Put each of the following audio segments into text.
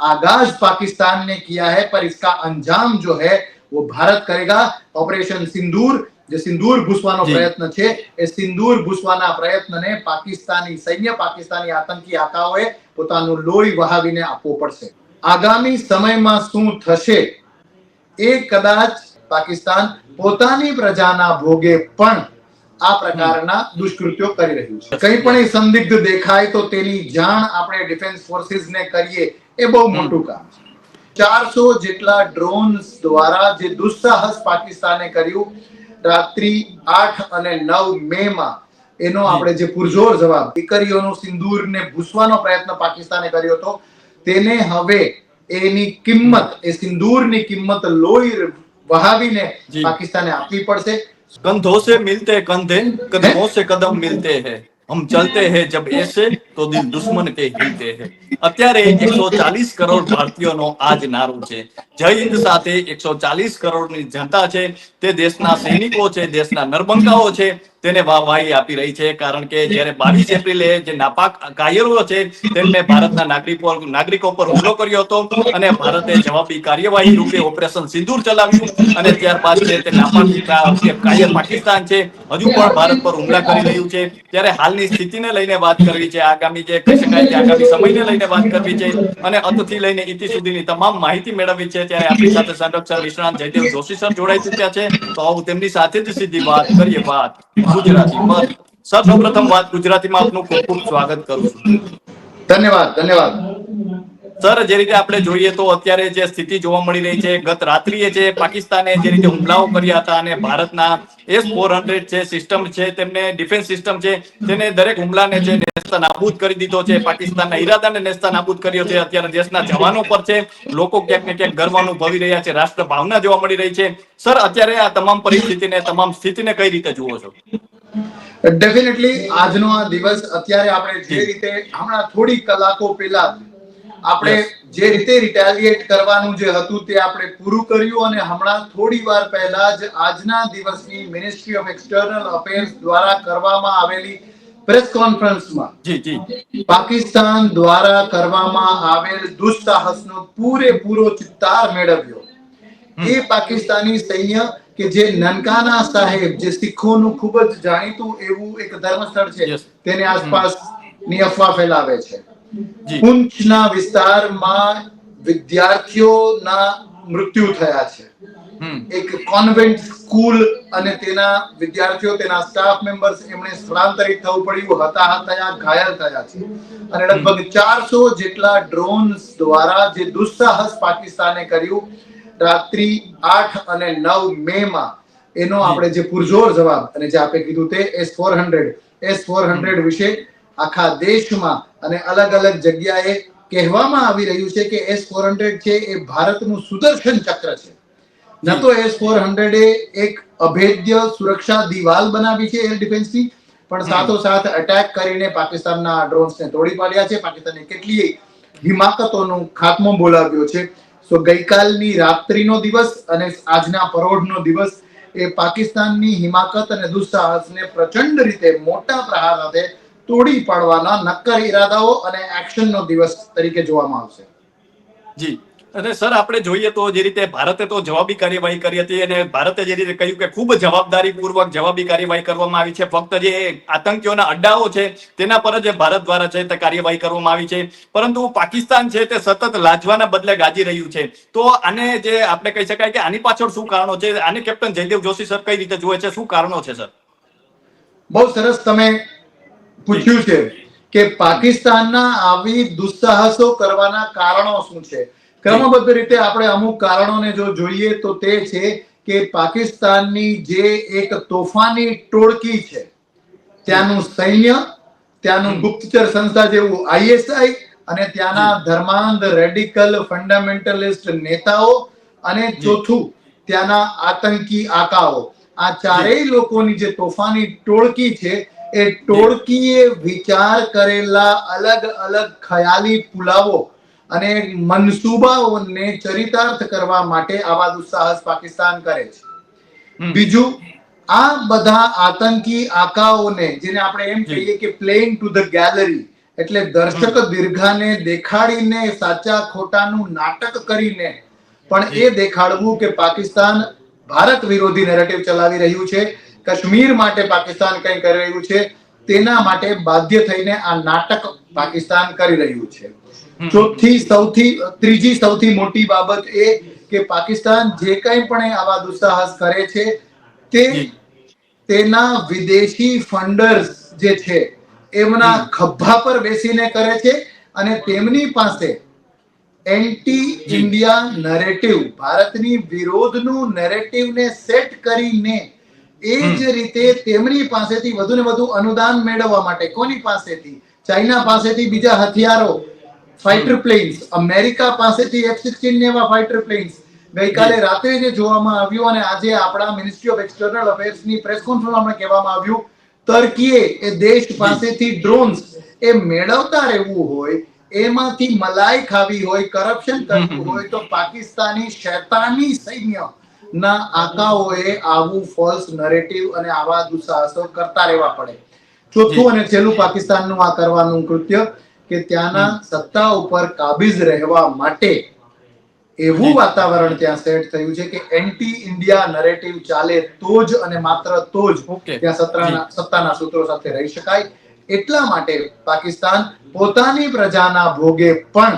आगाज पाकिस्तान ने किया है पर इसका अंजाम जो है वो भारत करेगा ऑपरेशन सिंदूर જે સિંદૂર ભૂસવાનો જી. પ્રયત્ન છે એ સિંદૂર ભૂસવાના પ્રયત્નને પાકિસ્તાની સૈન્ય પાકિસ્તાની આતંકી આકાઓએ પોતાનું લોહી વહાવીને આપવું પડશે આગામી સમયમાં શું થશે એ કદાચ પાકિસ્તાન પોતાની પ્રજાના ભોગે પણ આ પ્રકારના દુષ્કૃત્યો કરી રહ્યું છે. કંઈ પણ સંદિગ્ધ દેખાય તો તેની જાણ આપણે ડિફેન્સ ફોર્સિસને કરીએ એ બહુ મોટું કામ છે. ચારસો જેટલા ડ્રોન્સ દ્વારા જે દુસ્સાહસ પાકિસ્તાને કર્યું રાત્રિ આઠ અને નવ મે માં એનો આપણે જે પુરજોર જવાબ દીકરીઓનું સિંદૂરને ભૂસવાનો પ્રયત્ન પાકિસ્તાને કર્યો હતો તેને હવે એની કિંમત એ સિંદૂરની કિંમત લોહી વહાવીને પાકિસ્તાને આપવી પડશે. कंधों से मिलते कंधे कदमों से कदम मिलते हैं हम चलते हैं जब ऐसे તો દિલ દુશ્મન કે હિતે હે. અત્યારે એકસો ચાલીસ કરોડ ભારતીયોનો આ જ નારો છે. જય હિન્દ સાથે એકસો ચાલીસ કરોડની જનતા છે. તે દેશના સૈનિકો છે, દેશના નરબંકાઓ છે. તેને વાહવાહી આપી રહી છે, કારણ કે જ્યારે બાવીસ એપ્રિલે જે નાપાક કાયરો છે, તેમને ભારતના નાગરિકો નાગરિકો પર હુમલો કર્યો હતો અને ભારતે જવાબી કાર્યવાહી રૂપે ઓપરેશન સિંદૂર ચલાવ્યું અને ત્યારબાદ છે તે નાપાક કાયર પાકિસ્તાન છે, હજુ પણ ભારત પર હુમલા કરી રહ્યું છે. ત્યારે હાલની સ્થિતિને લઈને વાત કરવી છે આ આગામી જે કહી શકાય કે આગામી સમયને લઈને વાત કરવી છે અને અંતથી લઈને ઇતિ સુધીની તમામ માહિતી મેળવવી છે ત્યારે આપણી સાથે સંરક્ષણ નિષ્ણાંત જયદેવ જોશી સર જોડાઈ ચુક્યા છે. તો આવું તેમની સાથે જ સીધી વાત કરીએ વાત ગુજરાતી પર સર સૌપ્રથમ વાત ગુજરાતીમાં આપનું ખૂબ ખૂબ સ્વાગત કરું છું. ધન્યવાદ ધન્યવાદ. સર જે રીતે આપણે જોઈએ તો અત્યારે જે સ્થિતિ જોવા મળી રહી છે ગત રાત્રિએ જે પાકિસ્તાને જે રીતે હુમલાઓ કર્યા હતા અને ભારતના એસ ફોર હંડ્રેડ છે સિસ્ટમ છે તેમને ડિફેન્સ સિસ્ટમ છે તેને દરેક હુમલાને નેસ્તા નાબૂદ કરી દીધો છે પાકિસ્તાનના ઈરાદાને નેસ્તા નાબૂદ કર્યો છે. અત્યારે દેશના જવાનો પર છે. લોકો ક્યાંક ને ક્યાંક ગર્વ અનુભવી રહ્યા છે. રાષ્ટ્ર ભાવના જોવા મળી રહી છે. સર અત્યારે આ તમામ પરિસ્થિતિને તમામ સ્થિતિને કઈ રીતે જુઓ છો? ડેફિનેટલી આજનો આ દિવસ અત્યારે આપણે જે રીતે હમણાં થોડી કલાકો પહેલા આપણે જે રીતે રિટેલિએટ કરવાનું જે હતું તે આપણે પૂરું કર્યું અને હમણાં થોડી વાર પહેલા જ આજના દિવસની મિનિસ્ટ્રી ઓફ એક્સટર્નલ અફેર્સ દ્વારા કરવામાં આવેલી પ્રેસ કોન્ફરન્સમાં. જી જી. પાકિસ્તાન દ્વારા કરવામાં આવેલ દુસ્સાહસનો પૂરેપૂરો ચિત્તાર મેળવ્યો. એ પાકિસ્તાની સૈન્ય કે જે નનકાના સાહેબ જે શીખોનું ખૂબ જ જાણીતું એવું એક ધર્મસ્થળ છે તેની આસપાસની અફવા ફેલાવે છે. પૂંછના વિસ્તારમાં વિદ્યાર્થીઓના મૃત્યુ થયા છે. એક કોન્વેન્ટ સ્કૂલ અને તેના વિદ્યાર્થીઓ તેના સ્ટાફ મેમ્બર્સ એમણે સ્થળાંતરિત થવું પડ્યું. હતાહત થયા ઘાયલ થયા છે. અને લગભગ ચારસો જેટલા ડ્રોન્સ દ્વારા જે દુસ્સાહસ પાકિસ્તાને કર્યું રાત્રિ આઠ અને નવ મે માં. એનો આપણે જે પુરજોર જવાબ અને જે આપણે કીધું તે S four hundred S four hundred વિશે આખા દેશમાં અને અલગ અલગ જગ્યાએ કહેવામાં આવી રહ્યું છે કે એસ ફોર હંડ્રેડ છે એ ભારતનું સુદર્શન ચક્ર છે. ન તો એસ ફોર હંડ્રેડે એક અભેદ્ય સુરક્ષા દિવાલ બનાવી છે એર ડિફેન્સની પણ સાથોસાથ અટેક કરીને પાકિસ્તાનના ડ્રોન્સને તોડી પાડ્યા છે. પાકિસ્તાને કેટલીય હિમાકતોનો ખાત્મો બોલાવ્યો છે. તો ગઈકાલની રાત્રિનો દિવસ અને આજના પરોઢનો દિવસ એ પાકિસ્તાનની હિમાકત અને દુસ્સાહસને પ્રચંડ રીતે મોટા પ્રહાર સાથે તોડી પાડવાના નક્કર ઈરાદાઓ અને એક્શનનો દિવસ તરીકે જોવામાં આવશે. જી. અને સર, આપણે જોઈએ તો જે રીતે ભારતે તો જવાબી કાર્યવાહી કરી હતી અને ભારતે જે રીતે કહ્યું કે ખૂબ જવાબદારી પૂર્વક જવાબી કાર્યવાહી કરવામાં આવી છે. ફક્ત જે આતંકીઓના અડ્ડાઓ છે, તેના પર જ ભારત દ્વારા છે તે કાર્યવાહી કરવામાં આવી છે. પરંતુ પાકિસ્તાન છે તે સતત લાજવાના બદલે ગાજી રહ્યું છે. તો આને જે આપણે કહી શકાય કે આની પાછળ શું કારણો છે? આને કેપ્ટન જયદેવ જોશી સર કઈ રીતે જુએ છે? શું કારણો છે, સર? બહુ સરસ તમે પૂછ્યું છે કે પાકિસ્તાનના આવી દુસ્સાહસો કરવાના કારણો શું છે? ક્રમબદ્ધ રીતે આપણે અમુક કારણોને જો જોઈએ તો તે છે કે પાકિસ્તાનની જે એક તોફાની ટોળકી છે ત્યાંનું સૈન્ય ત્યાંનું ગુપ્તચર સંસ્થા જેવું આઈએસઆઈ અને ત્યાંના ધર્માંધ રેડિકલ ફંડામેન્ટલિસ્ટ નેતાઓ અને ચોથું ત્યાંના આતંકી આકાઓ. આ ચારેય લોકોની જે તોફાની ટોળકી છે એ ટોળકીએ વિચાર કરેલા અલગ અલગ ખયાલી પુલાવો અને મનસુબાઓને ચરિતાર્થ કરવા માટે આવા દુસ્સાહસ પાકિસ્તાન કરે છે. બીજું આ બધા આતંકી આકાઓને જેને આપણે એમ કહીએ કે પ્લેઇંગ ટુ ધ ગેલેરી એટલે દર્શક દીર્ઘાને દેખાડીને સાચા ખોટાનું નાટક કરીને પણ એ દેખાડવું કે પાકિસ્તાન ભારત વિરોધી નેરેટિવ ચલાવી રહ્યું છે કાશ્મીર માટે પાકિસ્તાન કંઈ કરી રહ્યું છે તેના માટે બાધ્ય થઈને આ નાટક પાકિસ્તાન કરી રહ્યું છે. ચોથી સૌથી ત્રીજી સૌથી મોટી બાબત એ કે પાકિસ્તાન જે કંઈ પણ આવા દુસ્સાહસ કરે છે તે તેના વિદેશી ફંડર્સ જે છે એમના ખભા પર બેસીને કરે છે અને તેમની પાસે એન્ટી ઇન્ડિયા નરેટિવ ભારતની વિરોધનું નેરેટિવને સેટ કરીને એ જ રીતે તેમની પાસેથી વધુ ને વધુ અનુદાન મેળવવા માટે કોની પાસેથી? ચાઇના પાસેથી બીજા હથિયારો ફાઇટર પ્લેન્સ અમેરિકા પાસેથી એફ સિક્સટીન એવા ફાઇટર પ્લેન્સ ગઈકાલે રાત્રે જે જોવામાં આવ્યું અને આજે આપણા મિનિસ્ટ્રી ઓફ એક્સટર્નલ અફેર્સની પ્રેસ કોન્ફરન્સમાં કહેવામાં આવ્યું તર્કીએ એ દેશ પાસેથી ડ્રોન્સ એ મેળવતા રહેવું હોય એમાંથી મલાઈ ખાવી હોય કરપ્શન કરવું હોય તો પાકિસ્તાની શૈતાની સૈન્ય ના આકાઓએ આવું ફોલ્સ નરેટિવ અને આવા દુસાહસો કરતા રહેવા પડે. ચોથું અને છેલ્લું પાકિસ્તાનનું આ કરવાનું કૃત્ય. કે ત્યાંના સત્તા ઉપર કાબિજ રહેવા માટે એવું વાતાવરણ ત્યાં સેટ થયું છે કે એન્ટી ઇન્ડિયા નરેટિવ ચાલે તો જ અને માત્ર તો જ ત્યાં સત્તાના સત્તાના સૂત્રો સાથે રહી શકાય. એટલા માટે પાકિસ્તાન પોતાની પ્રજાના ભોગે પણ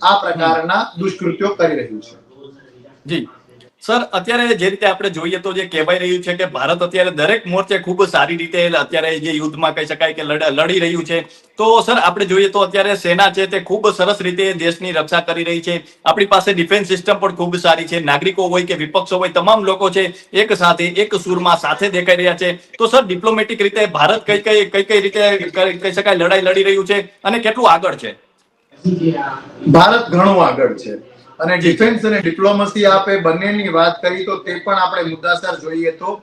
આ પ્રકારના દુષ્કૃત્યો કરી રહ્યું છે. જી. સર, અત્યારે જે રીતે આપણે જોઈએ તો જે કહેવાય રહ્યું છે કે ભારત અત્યારે દરેક મોરચે ખૂબ સારી રીતે અત્યારે જે યુદ્ધમાં કહી શકાય કે લડી રહ્યું છે. તો સર, આપણે જોઈએ તો અત્યારે સેના છે તે ખૂબ સરસ રીતે દેશની રક્ષા કરી રહી છે. આપણી પાસે ડિફેન્સ સિસ્ટમ પણ ખૂબ સારી છે. નાગરિકો હોય કે વિપક્ષો હોય, તમામ લોકો છે, એક સાથે, એક સુરમાં સાથે દેખાઈ રહ્યા છે. તો સર, ડિપ્લોમેટિક રીતે ભારત કઈ કઈ કઈ કઈ રીતે કહી શકાય, લડાઈ લડી રહ્યું છે અને કેટલું આગળ છે? ભારત ઘણું આગળ છે. અને ડિફેન્સ અને ડિપ્લોમસી આપે બંનેની વાત કરી તો તે પણ આપણે મુદ્દાસર જોઈએ તો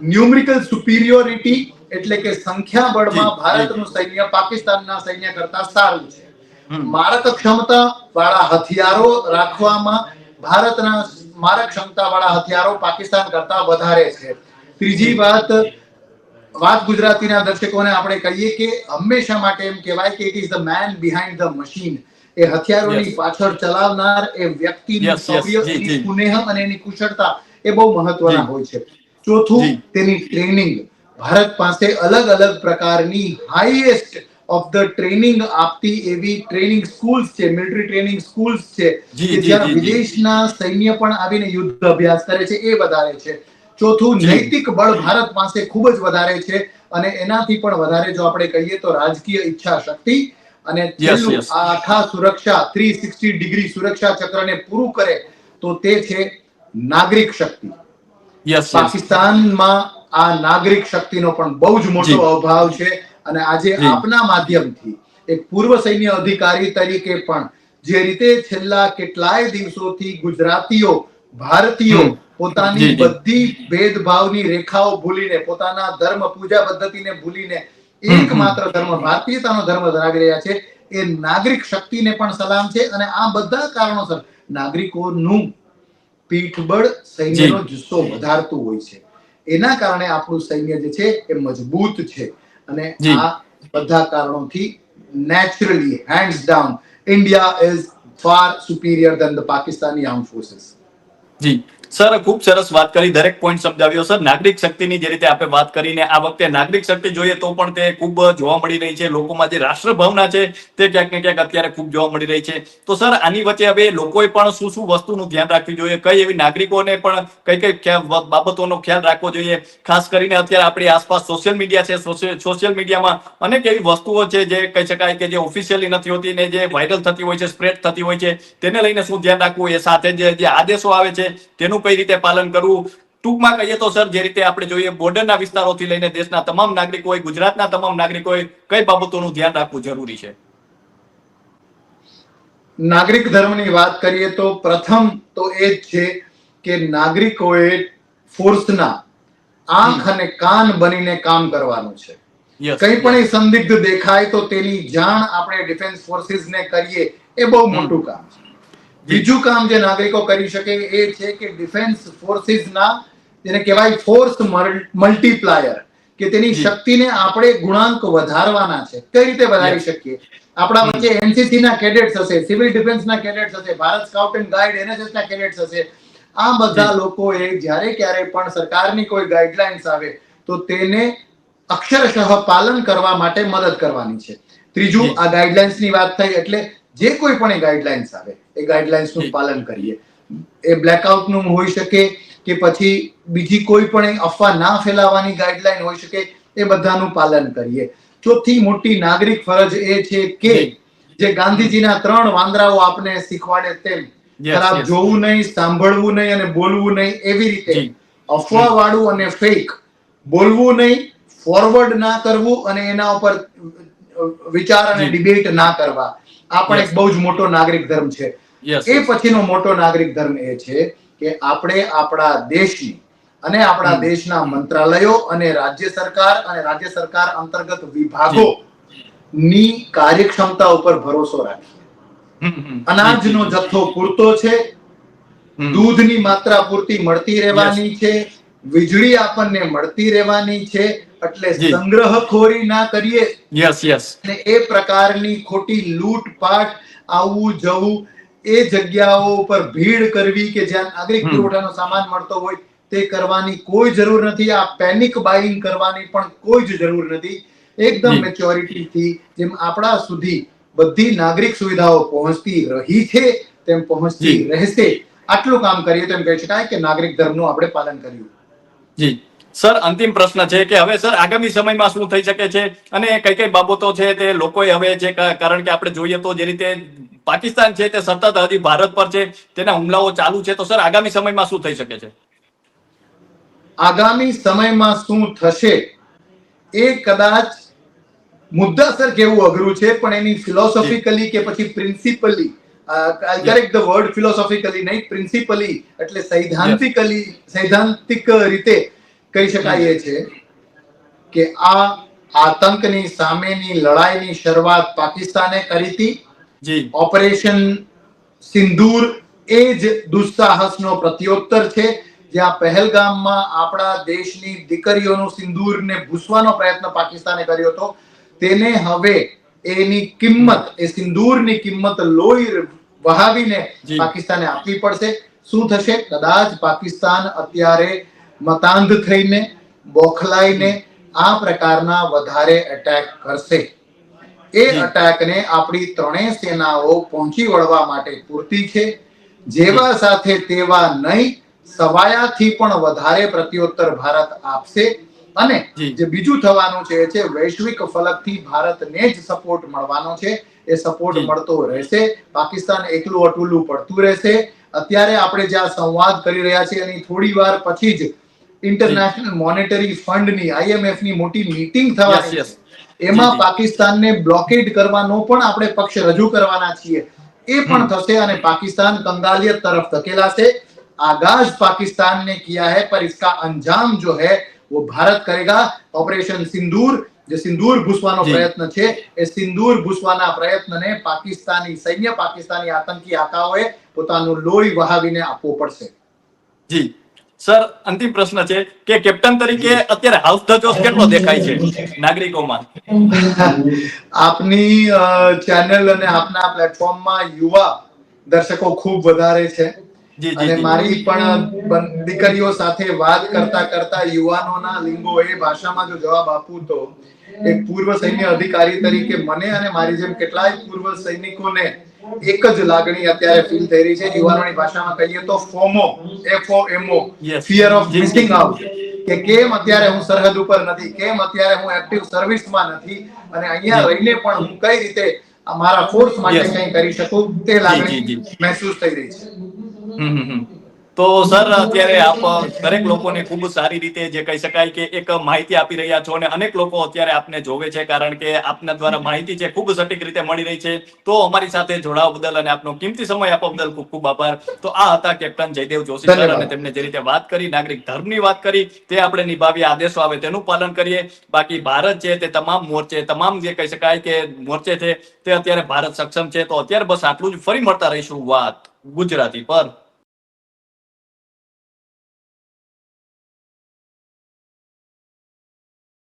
ન્યુમરિકલ સુપિરિયોરિટી એટલે કે સંખ્યા બળમાં ભારતનું સૈન્ય પાકિસ્તાનના સૈન્ય કરતા સારું છે. મારક ક્ષમતા વાળા હથિયારો રાખવામાં ભારતના મારક ક્ષમતા વાળા હથિયારો પાકિસ્તાન કરતા વધારે છે. ત્રીજી વાત વાત ગુજરાતીના દર્શકોને આપણે કહીએ કે હંમેશા માટે એમ કહેવાય કે it is the man behind the machine એ હથિયારોની પાછળ ચલાવનાર એ વ્યક્તિનું શૌર્ય એની કુનેહ અને એની કુશળતા એ બહુ મહત્વના હોય છે. ચોથું તેની ટ્રેનિંગ. ભારત પાસે અલગ અલગ પ્રકારની હાઈએસ્ટ ઓફ ધ ટ્રેનિંગ આપતી એવી ટ્રેનિંગ સ્કૂલ્સ છે મિલિટરી ટ્રેનિંગ સ્કૂલ્સ છે કે જ્યાં. વિદેશના સૈન્ય પણ આવીને યુદ્ધ અભ્યાસ કરે છે એ વધારે છે. ચોથું નૈતિક બળ ભારત પાસે ખૂબ જ વધારે છે અને એનાથી પણ વધારે જો આપણે કહીએ તો રાજકીય ઈચ્છા શક્તિ અને છેલ્લું આ આખા સુરક્ષા 360 ડિગ્રી સુરક્ષા ચક્રને પૂરું કરે તો તે છે નાગરિક શક્તિ. પાકિસ્તાનમાં આ નાગરિક શક્તિનો પણ બહુ જ મોટો અભાવ છે અને આજે આપના માધ્યમથી એક પૂર્વ સૈન્ય અધિકારી તરીકે પણ જે રીતે છેલ્લા કેટલાય દિવસોથી ગુજરાતીઓ ભારતીયો પોતાની. બધી ભેદભાવની રેખાઓ ભૂલીને પોતાના ધર્મ પૂજા પદ્ધતિને ભૂલીને. એકમાત્ર ધર્મ ભારતીયતાનો ધર્મ ધરાવી રહ્યા છે. એ નાગરિક શક્તિને પણ સલામ છે અને આ બધા કારણોસર નાગરિકોનું પીઠબળ સૈન્યનો જુસ્સો વધારતું હોય છે. એના કારણે આપણું સૈન્ય જે છે એ મજબૂત છે. અને આ બધા કારણોથી naturally hands down India is far superior than the Pakistani arm forces G. Sir, ખૂબ સરસ વાત કરી. દરેક પોઈન્ટ સમજાવ્યો, સર. નાગરિક શક્તિની જે રીતે આપણે વાત કરીને આ વખતે નાગરિક શક્તિ જોઈએ તો પણ તે ખૂબ જોવા મળી રહી છે. લોકોમાં જે રાષ્ટ્ર ભાવના છે તે ક્યાંક ને ક્યાંક અત્યારે ખૂબ જોવા મળી રહી છે. તો સર, આની વચ્ચે હવે લોકોએ પણ શું શું વસ્તુનું ધ્યાન રાખવું જોઈએ? કઈ એવી નાગરિકોને પણ કઈ કઈ બાબતોનો ખ્યાલ રાખવો જોઈએ? ખાસ કરીને અત્યારે આપણી આસપાસ સોશિયલ મીડિયા છે. સોશિયલ મીડિયામાં અનેક એવી વસ્તુઓ છે જે કહી શકાય કે જે ઓફિશિયલી નથી હોતી ને જે વાયરલ થતી હોય છે સ્પ્રેડ થતી હોય છે. તેને લઈને શું ધ્યાન રાખવું એ સાથે જે આદેશો આવે છે, તેનું કઈ રીતે પાલન કરવું? ટૂંકમાં કહીએ તો સર જે રીતે આપણે જોઈએ બોર્ડરના વિસ્તારોથી લઈને દેશના તમામ નાગરિકોએ ગુજરાતના તમામ નાગરિકોએ કઈ બાબતોનું ધ્યાન રાખવું જરૂરી છે? નાગરિક ધર્મની વાત કરીએ તો પ્રથમ તો એ જ છે કે નાગરિકોએ ફોર્સના આંખ અને કાન બનીને કામ કરવાનું છે. કઈ પણ સંદિગ્ધ દેખાય તો તેની જાણ આપણે ડિફેન્સ ફોર્સિસને કરીએ એ બહુ મોટું કામ છે. બીજું કામ જે નાગરિકો કરી શકે એ છે કે ડિફેન્સ ફોર્સિસના જેને કહેવાય ફોર્સ મલ્ટીપ્લાયર કે તેની શક્તિને આપણે ગુણાંક વધારવાના છે. કઈ રીતે વધારી શકીએ? આપણા. વચ્ચે એનસીસી ના કેડેટ્સ હશે સિવિલ ડિફેન્સ ના કેડેટ્સ હશે Bharat scout and guide NSS ના કેડેટ્સ હશે. આ બધા. લોકોએ જ્યારે ક્યારે પણ સરકારની કોઈ ગાઈડલાઇન્સ આવે તો તેને અક્ષરશઃ પાલન કરવા માટે મદદ કરવાની છે. ત્રીજું આ ગાઈડલાઇન્સની વાત થઈ એટલે જે કોઈ પણ એ ગાઈડલાઇન્સ આવે એ ગાઈડલાઇન્સનું પાલન કરીએ. એ બ્લેકઆઉટનું હોઈ શકે કે પછી બીજી કોઈ પણ અફવા ના ફેલાવવાની ગાઈડલાઇન હોઈ શકે એ બધાનું પાલન કરીએ. ચોથી મોટી નાગરિક ફરજ એ છે કે જે. ગાંધીજીના ત્રણ વાંદરાઓ આપને શીખવાડે તેમ ખરાબ જોવું નહીં સાંભળવું નહીં અને બોલવું નહીં એવી રીતે અફવા વાળું અને ફેક બોલવું નહીં ફોરવર્ડ ના કરવું અને એના ઉપર વિચાર અને ડિબેટ ના કરવા. આ પણ એક બહુ જ મોટો નાગરિક ધર્મ છે. એ પછીનો મોટો નાગરિક ધર્મ એ છે કે આપણે આપણા દેશની અને આપણા દેશના મંત્રાલયો અને રાજ્ય સરકાર અને રાજ્ય સરકાર અંતર્ગત વિભાગો ની કાર્યક્ષમતા ઉપર ભરોસો રાખીએ. અનાજનો જથ્થો પૂરતો છે. દૂધની માત્રા પૂરતી મળતી રહેવાની છે. વીજળી આપણને મળતી રહેવાની છે એટલે સંગ્રહખોરી ના કરીએ. યસ યસ અને એ પ્રકારની ખોટી લૂંટપાટ આવવું જવું એ જગ્યાઓ ઉપર ભીડ કરવી કે જ્યાં નાગરિક પુરવઠાનો સામાન મળતો હોય તે કરવાની કોઈ જરૂર નથી. આ પેનિક બાઇંગ કરવાની પણ કોઈ જ જરૂર નથી. એકદમ મેચ્યોરિટી થી જેમ આપણા સુધી બધી નાગરિક સુવિધાઓ પહોંચતી રહી છે તેમ પહોંચતી રહેશે. આટલું કામ કરીએ તો એમ કહી શકાય કે નાગરિક ધર્મનું આપણે પાલન કર્યું. જી. સર અંતિમ પ્રશ્ન છે કે હવે સર આગામી સમયમાં શું થઈ શકે છે? અને કઈ કઈ બાબતો છે તે લોકોએ હવે છે કારણ કે આપણે જોઈએ તો જે રીતે પાકિસ્તાન છે તે સતત હજી ભારત પર છે તેના હુમલાઓ ચાલુ છે. તો સર આગામી સમયમાં શું થઈ શકે છે? આગામી સમયમાં શું થશે એ કદાચ મુદ્દાસર કેવું અઘરું છે પણ એની ફિલોસોફિકલી કે પછી principally I correct the word philosophically નહીં પ્રિન્સિપલી એટલે સૈદ્ધાંતિકલી સૈદ્ધાંતિક રીતે કહી શકાય એ છે કે આ આતંકની સામેની લડાઈની શરૂઆત પાકિસ્તાને કરી હતી. ઓપરેશન સિંદૂર એ જ દુસ્સાહસનો પ્રત્યોત્તર છે. જ્યાં પહેલગામમાં આપણા દેશની દીકરીઓનું સિંદૂરને ભૂસવાનો પ્રયત્ન પાકિસ્તાને કર્યો હતો. તેને હવે એની કિંમત એ સિંદૂરની કિંમત લોહી વહાવીને પાકિસ્તાને આપવી પડશે. શું થશે? કદાચ પાકિસ્તાન અત્યારે મતાંધ થઈને બોખલાઈને આ પ્રકારના વધારે એટેક કરશે. એ અટેકને આપણી ત્રણેય સેનાઓ પહોંચી વળવા માટે પૂરતી છે. જેવા સાથે તેવા નહીં સવાયાથી પણ વધારે પ્રત્યુત્તર ભારત આપશે. અને જે. બીજું થવાનું છે એ છે વૈશ્વિક ફલકથી ભારતને જ સપોર્ટ મળવાનો છે. એ સપોર્ટ મળતો રહેશે. પાકિસ્તાન એકલું અટુલું પડતું રહેશે. અત્યારે આપણે જે સંવાદ કરી રહ્યા છીએ એની થોડી વાર પછી જ ઇન્ટરનેશનલ મોનેટરી ફંડની આઈએમએફની મોટી મીટિંગ થવાની એમાં પાકિસ્તાનને બ્લોકેડ કરવાનો પણ આપણે પક્ષ રજૂ કરવાના છીએ. એ પણ થશે અને પાકિસ્તાન કંગાલિયત તરફ ધકેલાશે. आगाज पाकिस्तान ने किया है पर इसका अंजाम जो है वो भारत करेगा ऑपरेशन सिंदूर જે સિંદૂર ભૂસવાનો પ્રયત્ન છે એ સિંદૂર ભૂસવાના પ્રયત્નને પાકિસ્તાની સૈન્ય પાકિસ્તાની આતંકી આકાઓએ પોતાનું લોહી વહાવીને આપવો પડશે. જી. સર અંતિમ પ્રશ્ન છે કે કેપ્ટન તરીકે અત્યારે હાઉસ ધ જોશ કેટલો દેખાય છે નાગરિકોમાં? આપની ચેનલ અને આપના પ્લેટફોર્મમાં યુવા દર્શકો ખૂબ વધારે છે. અને મારી પણ દીકરીઓ સાથે વાત કરતા કરતા યુવાનોના લિંગો એ ભાષામાં જો જવાબ આપું તો એક પૂર્વ સૈન્ય અધિકારી તરીકે મને અને મારી જેમ કેટલાય પૂર્વ સૈનિકોને એક જ લાગણી અત્યારે ફીલ થઈ રહી છે યુવાનોની ભાષામાં કહીએ તો FOMO F O M O fear of. Missing out કે કેમ અત્યારે હું સરહદ ઉપર નથી કેમ અત્યારે હું એક્ટિવ સર્વિસમાં નથી અને અહીંયા રહીને પણ હું કઈ રીતે મારા ફોર્સ માટે કંઈ કરી શકું તે લાગણી. મહેસૂસ થઈ રહી છે હમ હમ. તો સર અત્યારે આપ દરેક લોકોને ખૂબ સારી રીતે જે કહી શકાય કે એક માહિતી આપી રહ્યા છો અને અનેક લોકો અત્યારે આપને જોવે છે કારણ કે આપના દ્વારા માહિતી છે ખૂબ સટીક રીતે મળી રહી છે. તો અમારી સાથે જોડાવા બદલ અને આપનો કિંમતી સમય આપવા બદલ ખૂબ ખૂબ આભાર. તો આ હતા કેપ્ટન જયદેવ જોશી સર અને તેમને જે રીતે વાત કરી નાગરિક ધર્મની વાત કરી તે આપણે નિભાવીએ આદેશો આવે તેનું પાલન કરીએ. બાકી ભારત છે તે તમામ મોરચે તમામ જે કહી શકાય કે મોરચે છે તે અત્યારે ભારત સક્ષમ છે. તો અત્યારે બસ આટલું જ. ફરી મળતા રહીશું વાત ગુજરાતી પર.